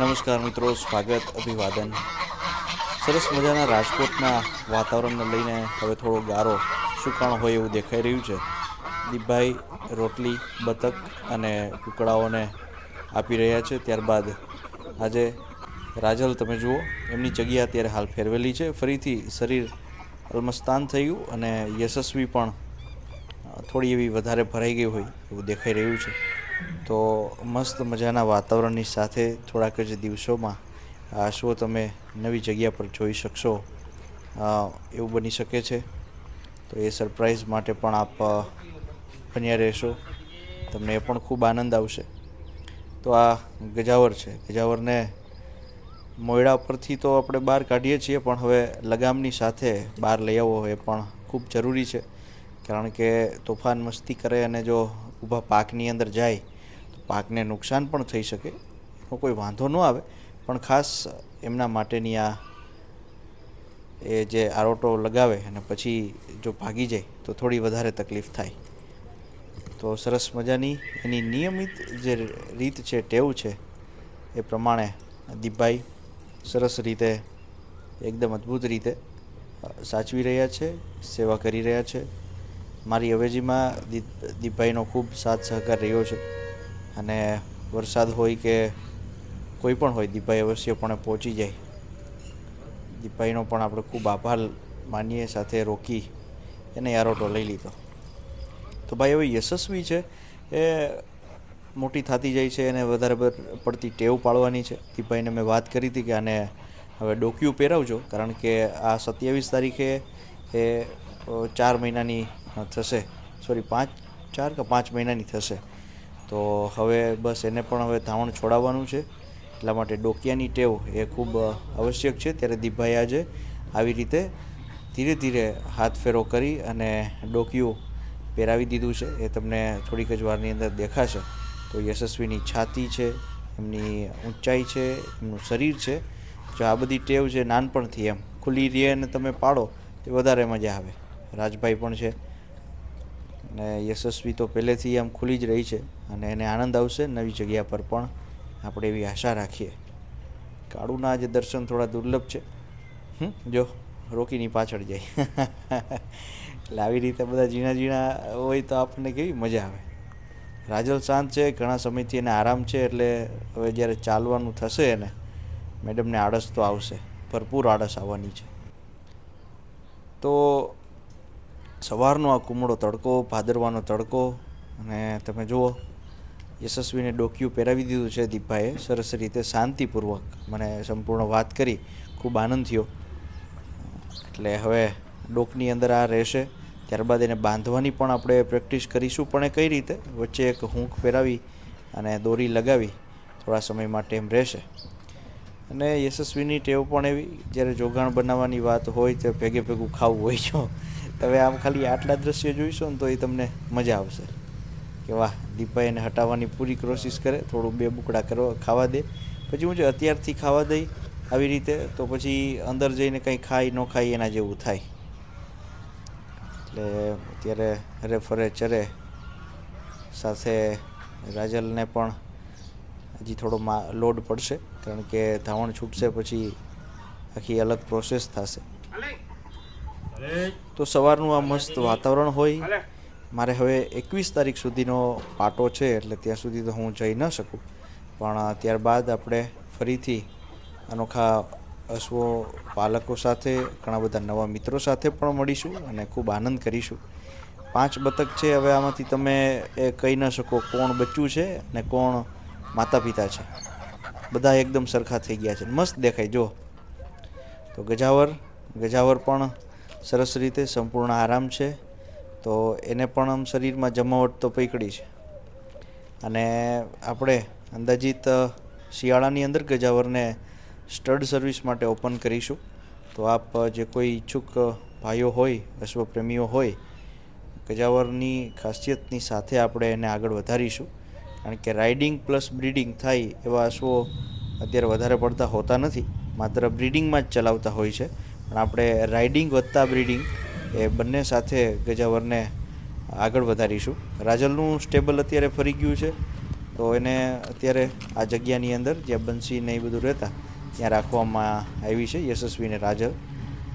નમસ્કાર મિત્રો, સ્વાગત અભિવાદન. સરસ મજાના રાજકોટના વાતાવરણને લઈને હવે થોડો ગારો સુકાણ હોય એવું દેખાઈ રહ્યું છે. દીપભાઈ રોટલી, બતક અને કુકડાઓને આપી રહ્યા છે. ત્યારબાદ આજે રાજલ, તમે જુઓ, એમની જગ્યા અત્યારે હાલ ફેરવેલી છે. ફરીથી શરીર અલમસ્તાન થયું અને યશસ્વી પણ થોડી એવી વધારે ભરાઈ ગઈ હોય એવું દેખાઈ રહ્યું છે. તો મસ્ત મજાના વાતાવરણની સાથે થોડાક જ દિવસોમાં, આ શો તમે નવી જગ્યા પર જોઈ શકશો એવું બની શકે છે. તો એ સરપ્રાઈઝ માટે પણ આપ બન્યા રહેશો. તમને એ પણ ખૂબ આનંદ આવશે. તો આ ગજાવર છે. ગજાવરને મોયડા પરથી તો આપણે બહાર કાઢીએ છીએ, પણ હવે લગામની સાથે બહાર લઈ આવવો એ પણ ખૂબ જરૂરી છે. કારણ કે તોફાન મસ્તી કરે અને જો ઊભા પાકની અંદર જાય પાકને નુકસાન પણ થઈ શકે, એનો કોઈ વાંધો ન આવે. પણ ખાસ એમના માટેની આ એ જે આરોટો લગાવે અને પછી જો ભાગી જાય, તો થોડી વધારે તકલીફ થાય. તો સરસ મજાની એની નિયમિત જે રીત છે, ટેવ છે, એ પ્રમાણે દીપભાઈ સરસ રીતે, એકદમ અદ્ભુત રીતે સાચવી રહ્યા છે, સેવા કરી રહ્યા છે. મારી અવેજીમાં દીપ, દીપભાઈનો ખૂબ સાથ સહકાર રહ્યો છે. અને વરસાદ હોય કે કોઈ પણ હોય, દીપાઈ અવશ્યપણે પહોંચી જાય. દીપાઈનો પણ આપણે ખૂબ આભાર માનીએ, સાથે રોકી એને યારોટો લઈ લીધો. તો ભાઈ, હવે યશસ્વી છે એ મોટી થતી જાય છે એને વધારે પડતી ટેવ પાડવાની છે. દીપાઈને મેં વાત કરી હતી કે આને હવે ડોક્યુ પહેરાવજો, કારણ કે આ સત્યાવીસ તારીખે એ ચાર મહિનાની થશે. સોરી, પાંચ, ચાર કે પાંચ મહિનાની થશે? તો હવે બસ એને પણ હવે ધાવણ છોડાવવાનું છે. એટલા માટે ડોકિયાની ટેવ એ ખૂબ આવશ્યક છે. ત્યારે દીપભાઈ આજે આવી રીતે ધીરે ધીરે હાથ ફેરો કરી અને ડોકિયું પહેરાવી દીધું છે. એ તમને થોડીક જ વારની અંદર દેખાશે. તો યશસ્વીની છાતી છે, એમની ઊંચાઈ છે, એમનું શરીર છે. જો આ બધી ટેવ છે નાનપણથી એમ ખુલ્લી રહે અને તમે પાડો, તે વધારે મજા આવે. રાજભાઈ પણ છે. અને યશસ્વી તો પહેલેથી આમ ખુલી જ રહી છે અને એને આનંદ આવશે નવી જગ્યા પર પણ આપણે એવી આશા રાખીએ. કાળુના જે દર્શન થોડા દુર્લભ છે. જો, રોકીની પાછળ જાય એટલે આવી રીતે બધા ઝીણા ઝીણા હોય તો આપણને કેવી મજા આવે. રાજલ શાંત છે, ઘણા સમયથી એને આરામ છે, એટલે હવે જ્યારે ચાલવાનું થશે એને, મેડમને આળસ તો આવશે. ભરપૂર આળસ આવવાની છે. તો સવારનો આ કુમળો તડકો, ભાદરવાનો તડકો અને તમે જુઓ, યશસ્વીને ડોક્યુ પહેરાવી દીધું છે દીપભાઈએ. સરસ રીતે શાંતિપૂર્વક મને સંપૂર્ણ વાત કરી, ખૂબ આનંદ થયો. એટલે હવે ડોકની અંદર આ રહેશે. ત્યારબાદ એને બાંધવાની પણ આપણે પ્રેક્ટિસ કરીશું, પણ એ કઈ રીતે? વચ્ચે એક હૂંક પહેરાવી અને દોરી લગાવી. થોડા સમય માટે એમ રહેશે. અને યશસ્વીની ટેવ પણ એવી, જ્યારે જોગાણ બનાવવાની વાત હોય તો ભેગે ભેગું ખાવું હોય છો તમે આમ ખાલી આટલા દ્રશ્યો જોઈશો ને તો એ તમને મજા આવશે. કે વાહ દીપાઈને હટાવવાની પૂરી કોશિશ કરે, થોડું બે બુકડા કરવા ખાવા દે. પછી હું જો અત્યારથી ખાવા દઈ આવી રીતે, તો પછી અંદર જઈને કંઈ ખાય, ન ખાય એના જેવું થાય. એટલે અત્યારે હરે ફરે ચરે. સાથે રાજલને પણ હજી થોડો લોડ પડશે, કારણ કે ધાવણ છૂટશે પછી આખી અલગ પ્રોસેસ થશે. તો સવારનું આ મસ્ત વાતાવરણ હોય. મારે હવે એકવીસ તારીખ સુધીનો પાટો છે, એટલે ત્યાં સુધી તો હું જઈ ન શકું. પણ ત્યારબાદ આપણે ફરીથી અનોખા અશ્વો પાલકો સાથે, ઘણા બધા નવા મિત્રો સાથે પણ મળીશું અને ખૂબ આનંદ કરીશું. પાંચ બતક છે, હવે આમાંથી તમે એ કહી ન શકો કોણ બચ્યું છે અને કોણ માતા પિતા છે. બધા એકદમ સરખા થઈ ગયા છે. મસ્ત દેખાય જો તો ગજાવર ગજાવર પણ સરસ રીતે સંપૂર્ણ આરામ છે. તો એને પણ આમ શરીરમાં જમાવટ તો પકડી છે. અને આપણે અંદાજિત શિયાળાની અંદર ગજાવરને સ્ટડ સર્વિસ માટે ઓપન કરીશું. તો આપ જે કોઈ ઈચ્છુક ભાઈઓ હોય, અશ્વપ્રેમીઓ હોય, ગજાવરની ખાસિયતની સાથે આપણે એને આગળ વધારીશું. કારણ કે રાઇડિંગ પ્લસ બ્રીડિંગ થાય એવા અશ્વો અત્યારે વધારે પડતા હોતા નથી. માત્ર બ્રીડિંગમાં જ ચલાવતા હોય છે. પણ આપણે રાઇડિંગ વત્તા બ્રીડિંગ એ બંને સાથે ગજાવરને આગળ વધારીશું. રાજલનું સ્ટેબલ અત્યારે ફરી ગયું છે. તો એને અત્યારે આ જગ્યાની અંદર જ્યાં બંસી ને એ બધું રહેતા, ત્યાં રાખવામાં આવી છે યશસ્વીને રાજલ.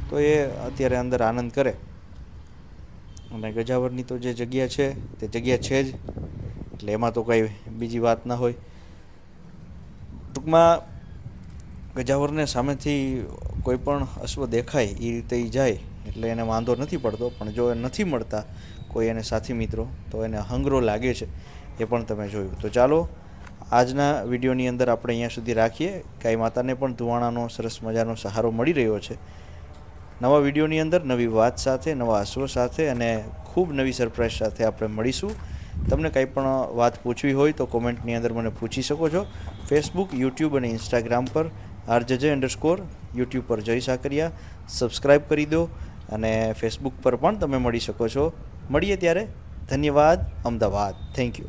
તો એ અત્યારે અંદર આનંદ કરે. અને ગજાવરની તો જે જગ્યા છે, તે જગ્યા છે જ. એટલે એમાં તો કંઈ બીજી વાત ના હોય. ટૂંકમાં ગજાવરને સામેથી કોઈ પણ અશ્વ દેખાય એ રીતે એ જાય, એટલે એને વાંધો નથી પડતો, પણ જો એ નથી મળતા કોઈ એને સાથી મિત્રો, તો એને હંગરો લાગે છે, એ પણ તમે જોયું. તો ચાલો, આજના વિડીયોની અંદર આપણે અહીંયા સુધી રાખીએ. ગાય માતાને પણ ધુવાણાનો સરસ મજાનો સહારો મળી રહ્યો છે. નવા વિડીયોની અંદર નવી વાત સાથે, નવા અશ્વ સાથે અને ખૂબ નવી સરપ્રાઈઝ સાથે આપણે મળીશું. તમને કંઈ પણ વાત પૂછવી હોય તો કોમેન્ટની અંદર મને પૂછી શકો છો. ફેસબુક યુટ્યુબ અને ઇન્સ્ટાગ્રામ પર આરજે અંડરસ્કોર યુટ્યુબ પર જય સાકરિયા. સબસ્ક્રાઈબ કરી દો અને ફેસબુક પર પણ તમે મળી શકો છો. મળીએ ત્યારે. ધન્યવાદ. અમદાવાદ. Thank you